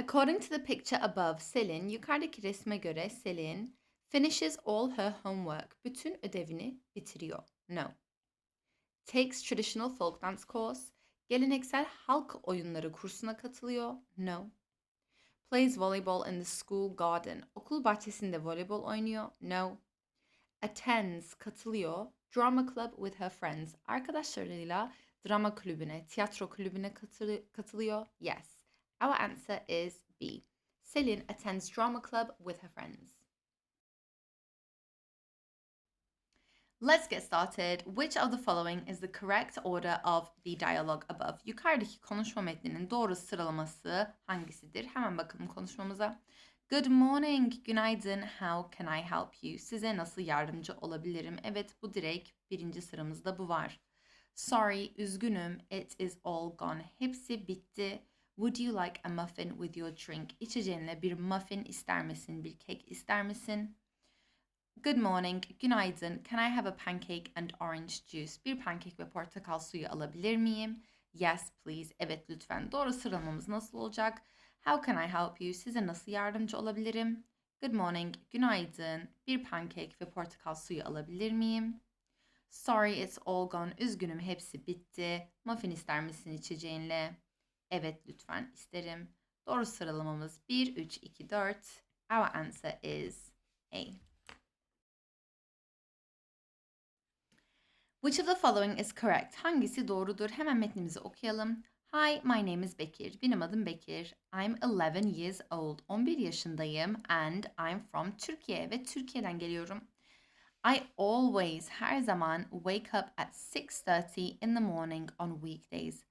According to the picture above, Selin, yukarıdaki resme göre Selin finishes all her homework. Bütün ödevini bitiriyor. No. Takes traditional folk dance course. Geleneksel halk oyunları kursuna katılıyor. No. Plays volleyball in the school garden. Okul bahçesinde voleybol oynuyor. No. Attends, katılıyor. Drama club with her friends. Arkadaşlarıyla drama kulübüne, tiyatro kulübüne katılı- katılıyor. Yes. Our answer is B. Selin attends drama club with her friends. Let's get started. Which of the following is the correct order of the dialogue above? Yukarıdaki konuşma metninin doğru sıralaması hangisidir? Hemen bakalım konuşmamıza. Good morning, günaydın. How can I help you? Size nasıl yardımcı olabilirim? Evet, bu direkt birinci sıramızda bu var. Sorry, üzgünüm. It is all gone. Hepsi bitti. Would you like a muffin with your drink? İçeceğinle bir muffin ister misin? Bir kek ister misin? Good morning, günaydın. Can I have a pancake and orange juice? Bir pankek ve portakal suyu alabilir miyim? Yes, please. Evet, lütfen. Doğru sıralamamız nasıl olacak? How can I help you? Size nasıl yardımcı olabilirim? Good morning, günaydın. Bir pankek ve portakal suyu alabilir miyim? Sorry, it's all gone. Üzgünüm, hepsi bitti. Muffin ister misin içeceğinle? Evet, lütfen isterim. Doğru sıralamamız 1, 3, 2, 4. Our answer is A. Which of the following is correct? Hangisi doğrudur? Hemen metnimizi okuyalım. Hi, my name is Bekir. Benim adım Bekir. I'm 11 years old. 11 yaşındayım and I'm from Türkiye ve Türkiye'den geliyorum. I always, her zaman wake up at 6.30 in the morning on weekdays.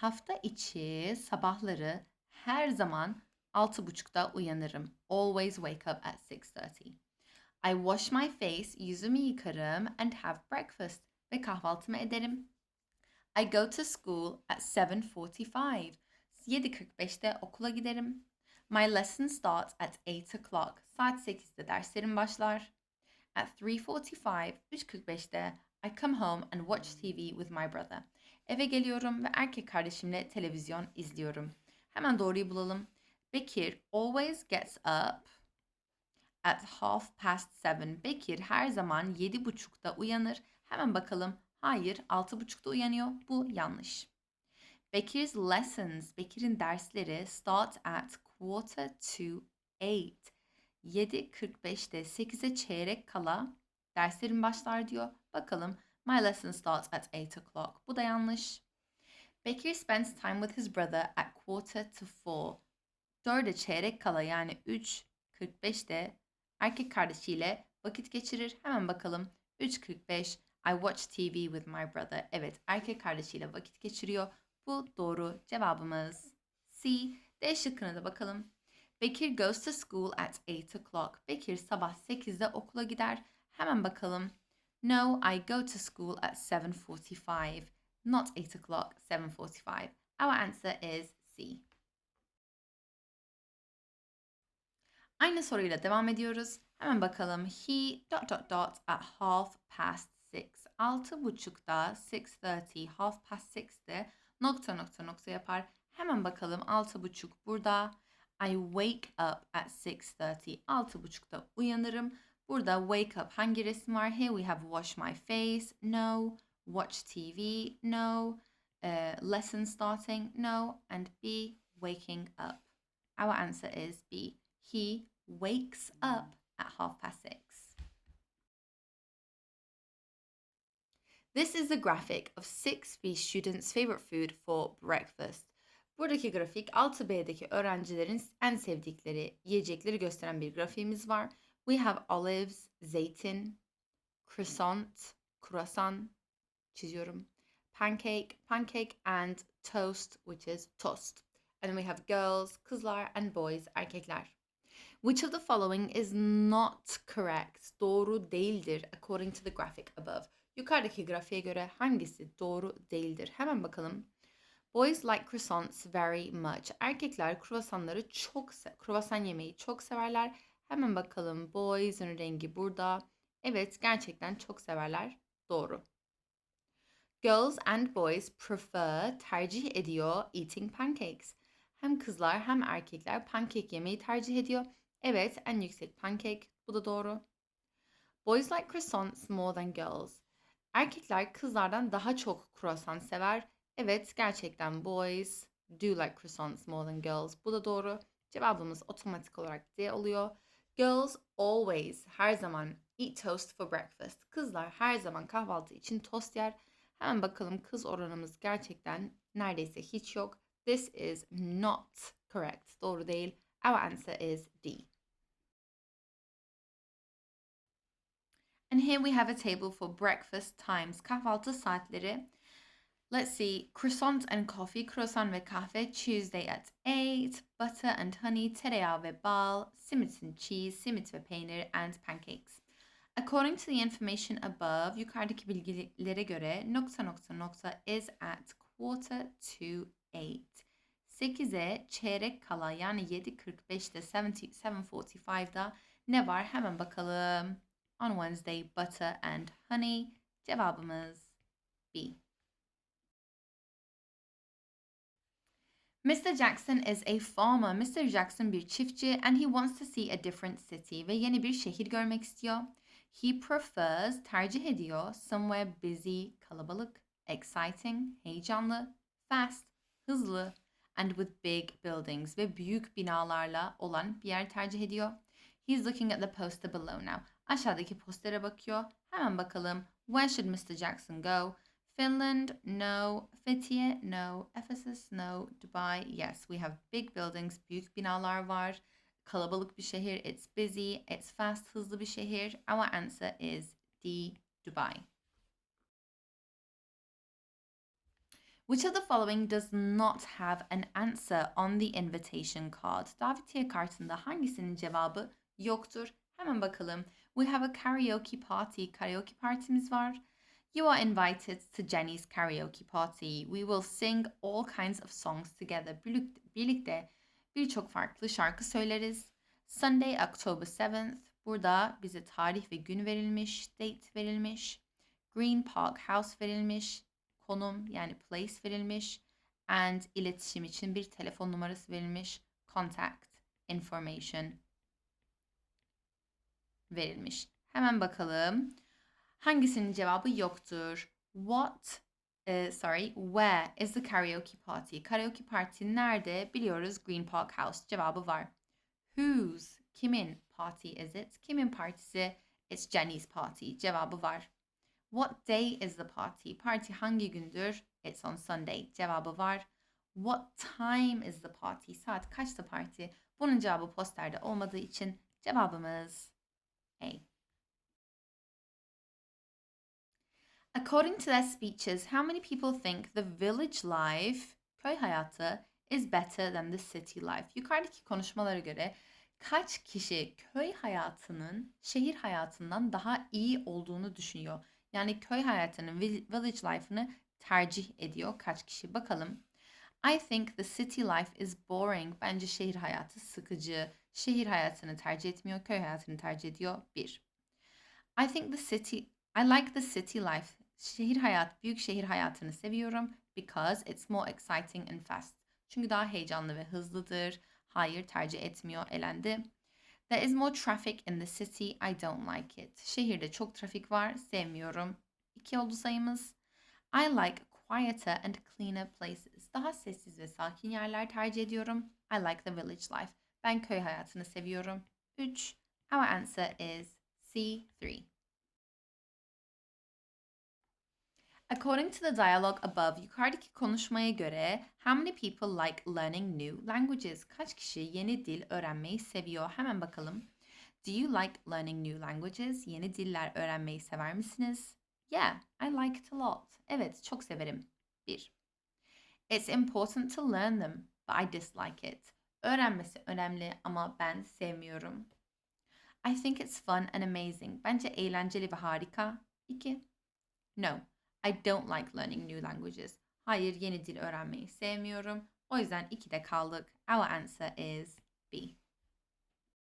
Hafta içi sabahları her zaman 6.30'da uyanırım. Always wake up at 6.30. I wash my face, yüzümü yıkarım and have breakfast ve kahvaltımı ederim. I go to school at 7.45. 7.45'te okula giderim. My lesson starts at 8 o'clock. Saat 8'de derslerim başlar. At 3.45, 3.45'te I come home and watch TV with my brother. Eve geliyorum ve erkek kardeşimle televizyon izliyorum. Hemen doğruyu bulalım. Bekir always gets up at half past seven. Bekir her zaman yedi buçukta uyanır. Hemen bakalım. Hayır, altı buçukta uyanıyor. Bu yanlış. Bekir's lessons, Bekir'in dersleri start at quarter to eight. 7.45'te 8'e çeyrek kala derslerim başlar diyor. Bakalım. My lesson starts at 8 o'clock. Bu da yanlış. Bekir spends time with his brother at quarter to four. 4'e çeyrek kala yani 3.45'te erkek kardeşiyle vakit geçirir. Hemen bakalım. 3.45 I watch TV with my brother. Evet, erkek kardeşiyle vakit geçiriyor. Bu doğru cevabımız. C. D şıkkına da bakalım. Bekir goes to school at 8 o'clock. Bekir sabah 8'de okula gider. Hemen bakalım. No, I go to school at 7.45. Not 8 o'clock, 7.45. Our answer is C. Aynı soruyla devam ediyoruz. Hemen bakalım. He dot dot dot at half past six. Altı buçukta 6.30 half past six'te nokta nokta nokta yapar. Hemen bakalım altı buçuk burada. I wake up at 6.30. Altı buçukta uyanırım. Burada wake up hangi resim var? Here we have wash my face. No. Watch TV. No. Uh, lesson starting. No. And B. Waking up. Our answer is B. He wakes up at half past six. This is the graphic of 6B students' favorite food for breakfast. Buradaki grafik 6B'deki öğrencilerin en sevdikleri yiyecekleri gösteren bir grafiğimiz var. We have olives, zeytin, croissant, croissant çiziyorum. Pancake, pancake and toast which is toast. And we have girls, kızlar and boys, erkekler. Which of the following is not correct? Doğru değildir according to the graphic above. Yukarıdaki grafiğe göre hangisi doğru değildir? Hemen bakalım. Boys like croissants very much. Erkekler kruvasanları çok kruvasan yemeyi çok severler. Hemen bakalım. Boys'un rengi burada. Evet, gerçekten çok severler. Doğru. Girls and boys prefer tercih ediyor eating pancakes. Hem kızlar hem erkekler pankek yemeyi tercih ediyor. Evet, en yüksek pankek. Bu da doğru. Boys like croissants more than girls. Erkekler kızlardan daha çok croissant sever. Evet, gerçekten boys do like croissants more than girls. Bu da doğru. Cevabımız otomatik olarak D oluyor. Girls always, her zaman eat toast for breakfast. Kızlar her zaman kahvaltı için tost yer. Hemen bakalım kız oranımız gerçekten neredeyse hiç yok. This is not correct. Doğru değil. Our answer is D. And here we have a table for breakfast times. Kahvaltı saatleri. Let's see. Croissant and coffee. Croissant ve kahve. Tuesday at 8. Butter and honey. Tereyağı ve bal. Simit and cheese. Simit ve peynir. And pancakes. According to the information above, yukarıdaki bilgilere göre nokta nokta nokta is at quarter to 8. 8'e çeyrek kala yani 7.45'te 7.45'da ne var hemen bakalım. On Wednesday butter and honey. Cevabımız B. Mr. Jackson is a farmer. Mr. Jackson bir çiftçi and he wants to see a different city ve yeni bir şehir görmek istiyor. He prefers, tercih ediyor, somewhere busy, kalabalık, exciting, heyecanlı, fast, hızlı, and with big buildings ve büyük binalarla olan bir yer tercih ediyor. He's looking at the poster below now. Aşağıdaki postere bakıyor. Hemen bakalım. Where should Mr. Jackson go? Finland, no. Fethiye, no. Ephesus, no. Dubai, yes. We have big buildings, büyük binalar var. Kalabalık bir şehir. It's busy. It's fast, hızlı bir şehir. Our answer is D, Dubai. Which of the following does not have an answer on the invitation card? Davetiye kartında hangisinin cevabı yoktur? Hemen bakalım. We have a karaoke party. Karaoke partimiz var. You are invited to Jenny's karaoke party. We will sing all kinds of songs together. Birlikte birçok farklı şarkı söyleriz. Sunday, October 7th. Burada bize tarih ve gün verilmiş, date verilmiş. Green Park House verilmiş konum yani place verilmiş and iletişim için bir telefon numarası verilmiş contact information verilmiş. Hemen bakalım. Hangisinin cevabı yoktur? What uh, sorry, where is the karaoke party? Karaoke party nerede? Biliyoruz Green Park House cevabı var. Whose? Kimin party is it? Kimin partisi? It's Jenny's party cevabı var. What day is the party? Parti hangi gündür? It's on Sunday. Cevabı var. What time is the party? Saat kaçta parti? Bunun cevabı posterde olmadığı için cevabımız A. According to their speeches, how many people think the village life, köy hayatı, is better than the city life? Yukarıdaki konuşmalara göre kaç kişi köy hayatının şehir hayatından daha iyi olduğunu düşünüyor? Yani köy hayatının, village life'ını tercih ediyor kaç kişi? Bakalım. I think the city life is boring. Bence şehir hayatı sıkıcı. Şehir hayatını tercih etmiyor, köy hayatını tercih ediyor. Bir. I think the city, I like the city life. Şehir hayat, büyük şehir hayatını seviyorum because it's more exciting and fast. Çünkü daha heyecanlı ve hızlıdır. Hayır tercih etmiyor, elendi. There is more traffic in the city. I don't like it. Şehirde çok trafik var. Sevmiyorum. İki oldu sayımız. I like quieter and cleaner places. Daha sessiz ve sakin yerler tercih ediyorum. I like the village life. Ben köy hayatını seviyorum. 3. Our answer is C3. According to the dialogue above, yukarıdaki konuşmaya göre how many people like learning new languages? Kaç kişi yeni dil öğrenmeyi seviyor? Hemen bakalım. Do you like learning new languages? Yeni diller öğrenmeyi sever misiniz? Yeah, I like it a lot. Evet, çok severim. 1. It's important to learn them, but I dislike it. Öğrenmesi önemli ama ben sevmiyorum. I think it's fun and amazing. Bence eğlenceli ve harika. 2. No, I don't like learning new languages. Hayır, yeni dil öğrenmeyi sevmiyorum. O yüzden 2'de kaldık. Our answer is B.